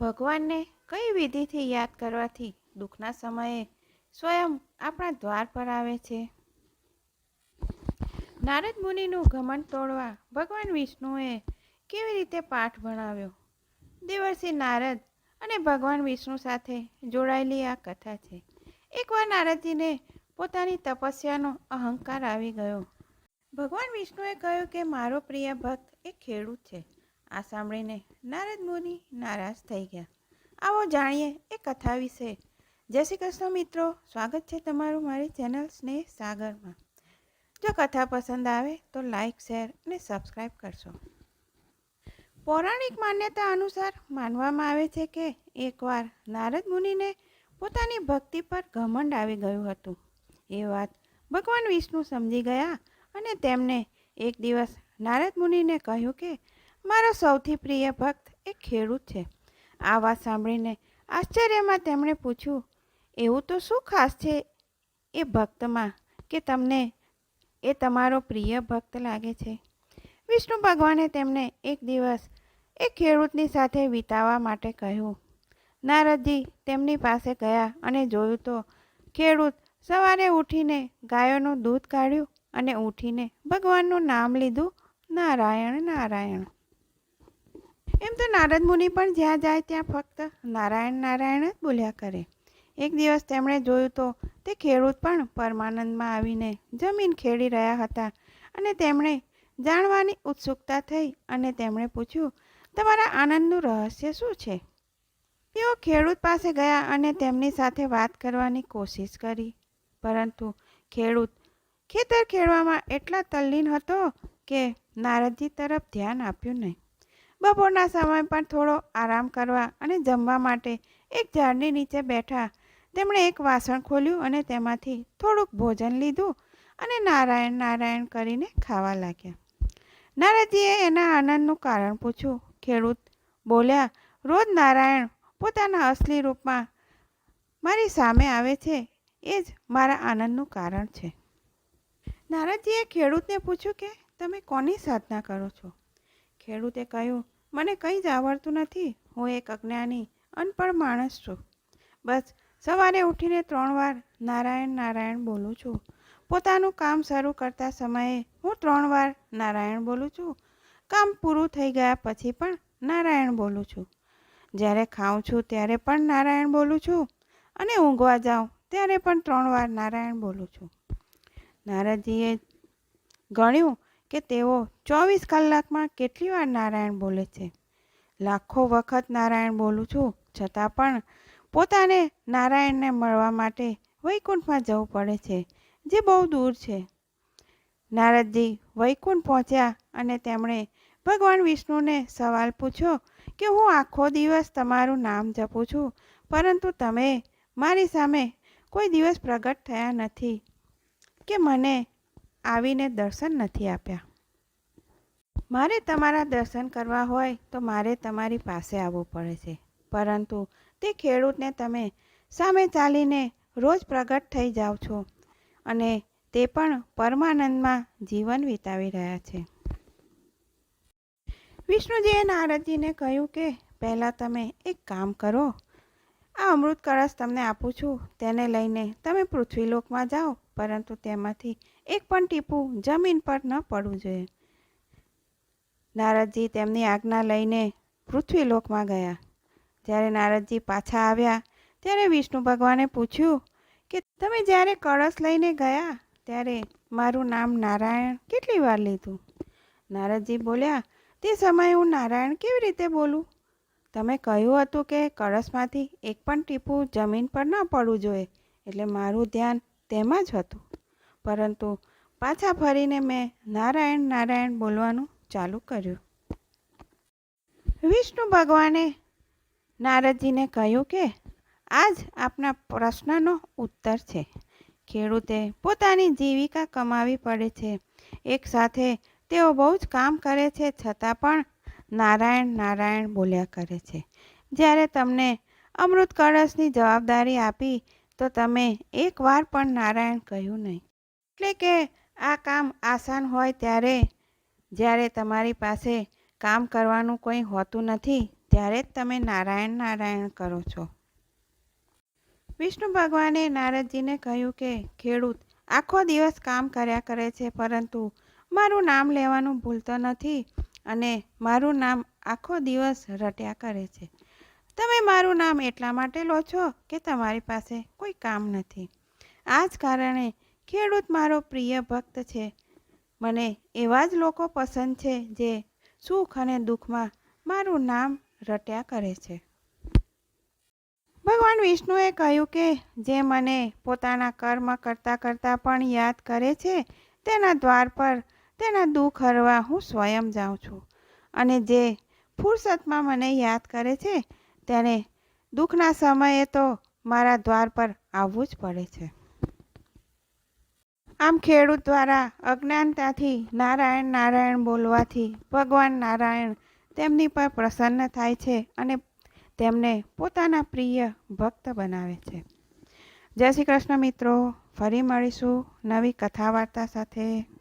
ભગવાનને કઈ વિધિથી યાદ કરવાથી દુઃખના સમયે સ્વયં આપણા દ્વાર પર આવે છે? નારદ મુનિનું ઘમંડ તોડવા ભગવાન વિષ્ણુએ કેવી રીતે પાઠ ભણાવ્યો? દેવર્ષિ નારદ અને ભગવાન વિષ્ણુ સાથે જોડાયેલી આ કથા છે. એકવાર નારદજીને પોતાની તપસ્યાનો અહંકાર આવી ગયો. ભગવાન વિષ્ણુએ કહ્યું કે મારો પ્રિય ભક્ત એ ખેડૂત છે. આ સાંભળીને નારદ મુનિ નારાજ થઈ ગયા. આવો જાણીએ એ કથા વિશે. જય શ્રી કૃષ્ણ મિત્રો, સ્વાગત છે તમારું મારી ચેનલ સ્નેહ સાગરમાં. જો કથા પસંદ આવે તો લાઈક, શેર અને સબસ્ક્રાઈબ કરશો. પૌરાણિક માન્યતા અનુસાર માનવામાં આવે છે કે એકવાર નારદ મુનિને પોતાની ભક્તિ પર ઘમંડ આવી ગયું હતું. એ વાત ભગવાન વિષ્ણુ સમજી ગયા અને તેમને એક દિવસ નારદ મુનિને કહ્યું કે મારો સૌથી પ્રિય ભક્ત એ ખેડૂત છે. આ વાત સાંભળીને આશ્ચર્યમાં તેમણે પૂછ્યું, એવું તો શું ખાસ છે એ ભક્તમાં કે તમને એ તમારો પ્રિય ભક્ત લાગે છે? વિષ્ણુ ભગવાને તેમને એક દિવસ એ ખેડૂતની સાથે વિતાવવા માટે કહ્યું, નારદજી તેમની પાસે ગયા અને જોયું તો ખેડૂત સવારે ઉઠીને ગાયોનું દૂધ કાઢ્યું અને ઉઠીને ભગવાનનું નામ લીધું, નારાયણ નારાયણ. એમ તો નારદ મુનિ પણ જ્યાં જાય ત્યાં ફક્ત નારાયણ નારાયણ જ બોલ્યા કરે. એક દિવસ તેમણે જોયું તો તે ખેડૂત પણ પરમાનંદમાં આવીને જમીન ખેડી રહ્યા હતા અને તેમણે જાણવાની ઉત્સુકતા થઈ અને તેમણે પૂછ્યું, તમારા આનંદનું રહસ્ય શું છે? તેઓ ખેડૂત પાસે ગયા અને તેમની સાથે વાત કરવાની કોશિશ કરી. પરંતુ ખેડૂત ખેતર ખેડવામાં એટલા તલ્લીન હતો કે નારદજી તરફ ધ્યાન આપ્યું નહીં. બપોરના સમય પર થોડો આરામ કરવા અને જમવા માટે એક ઝાડની નીચે બેઠા. તેમણે એક વાસણ ખોલ્યું અને તેમાંથી થોડુંક ભોજન લીધું અને નારાયણ નારાયણ કરીને ખાવા લાગ્યા. નારદજીએ એના આનંદનું કારણ પૂછ્યું. ખેડૂત બોલ્યા, રોજ નારાયણ પોતાના અસલી રૂપમાં મારી સામે આવે છે. એ જ મારા આનંદનું કારણ છે. નારદજીએ ખેડૂતને પૂછ્યું કે, તમે કોની સાધના કરો છો? ખેડૂતે કહ્યું, મને કંઈ જ આવડતું નથી. હું એક અજ્ઞાની અનપઢ માણસ છું. બસ, સવારે ઉઠીને ત્રણ વાર નારાયણ નારાયણ બોલું છું. પોતાનું કામ શરૂ કરતા સમયે હું ત્રણ વાર નારાયણ બોલું છું. કામ પૂરું થઈ ગયા પછી પણ નારાયણ બોલું છું. જ્યારે ખાઉં છું ત્યારે પણ નારાયણ બોલું છું અને ઊંઘવા જાઉં ત્યારે પણ ત્રણ વાર નારાયણ બોલું છું. નારદજીએ ગણ્યું કે તેઓ ચોવીસ કલાકમાં કેટલી વાર નારાયણ બોલે છે? લાખો વખત નારાયણ બોલું છું, છતાં પણ પોતાને નારાયણને મળવા માટે વૈકુંઠમાં જવું પડે છે, જે બહુ દૂર છે. નારદજી વૈકુંઠ પહોંચ્યા અને તેમણે ભગવાન વિષ્ણુને સવાલ પૂછ્યો કે હું આખો દિવસ તમારું નામ જપું છું, પરંતુ તમે મારી સામે કોઈ દિવસ પ્રગટ થયા નથી, કે મને આવીને દર્શન નથી આપ્યા. મારે તમારા દર્શન કરવા હોય તો મારે તમારી પાસે આવવું પડે છે. પરંતુ તે ખેડૂતને તમે સામે ચાલીને રોજ પ્રગટ થઈ જાઓ છો અને તે પણ પરમાનંદમાં જીવન વિતાવી રહ્યા છે. વિષ્ણુજીએ નારદજીને કહ્યું કે, પહેલાં તમે એક કામ કરો. આ અમૃત કળશ તમને આપું છું. તેને લઈને તમે પૃથ્વીલોકમાં જાઓ. પરંતુ તેમાંથી એક પણ ટીપું જમીન પર ન પડવું જોઈએ. નારદજી તેમની આજ્ઞા લઈને પૃથ્વીલોકમાં ગયા. જ્યારે નારદજી પાછા આવ્યા, ત્યારે વિષ્ણુ ભગવાને પૂછ્યું કે, તમે જ્યારે કળશ લઈને ગયા, ત્યારે મારું નામ નારાયણ કેટલી વાર લીધું? નારદજી બોલ્યા, તે સમયે હું નારાયણ કેવી રીતે બોલું? તમે કહ્યું હતું કે કળશમાંથી એક પણ ટીપું જમીન પર ન પડવું જોઈએ, એટલે મારું ધ્યાન તેમાં જ હતું. પરંતુ પાછા ફરીને મેં નારાયણ નારાયણ બોલવાનું ચાલુ કર્યું. વિષ્ણુ ભગવાને નારદજીને કહ્યું કે, આજ આપના પ્રશ્નનો ઉત્તર છે. ખેડૂતે પોતાની જીવિકા કમાવી પડે છે. એક સાથે તેઓ બહુ જ કામ કરે છે, છતાં પણ નારાયણ નારાયણ બોલ્યા કરે છે. જ્યારે તમને અમૃત કળશની જવાબદારી આપી તો તમે એકવાર પણ નારાયણ કહ્યું નહીં. એટલે કે આ કામ આસાન હોય ત્યારે, જ્યારે તમારી પાસે કામ કરવાનું કોઈ હોતું નથી, ત્યારે જ તમે નારાયણ નારાયણ કરો છો. વિષ્ણુ ભગવાને નારદજીને કહ્યું કે, ખેડૂત, આખો દિવસ કામ કર્યા કરે છે, પરંતુ મારું નામ લેવાનું ભૂલતો નથી અને મારું નામ આખો દિવસ રટ્યા કરે છે. તમે મારું નામ એટલા માટે લો છો કે તમારી પાસે કોઈ કામ નથી. આ જ કારણે ખેડૂત મારો પ્રિય ભક્ત છે. મને એવા જ લોકો પસંદ છે જે સુખ અને દુઃખમાં મારું નામ રટ્યા કરે છે. ભગવાન વિષ્ણુએ કહ્યું કે જે મને પોતાના કર્મ કરતાં કરતાં પણ યાદ કરે છે, તેના દ્વાર પર તેના દુઃખ હરવા હું સ્વયં જાઉં છું. અને જે ફુરસતમાં મને યાદ કરે છે તેને દુઃખના સમયે તો મારા દ્વાર પર આવવું જ પડે છે. આમ ખેડૂત દ્વારા અજ્ઞાનતાથી નારાયણ નારાયણ બોલવાથી ભગવાન નારાયણ તેમની પર પ્રસન્ન થાય છે અને તેમને પોતાના પ્રિય ભક્ત બનાવે છે. જય શ્રી કૃષ્ણ મિત્રો, ફરી મળીશું નવી કથા વાર્તા સાથે.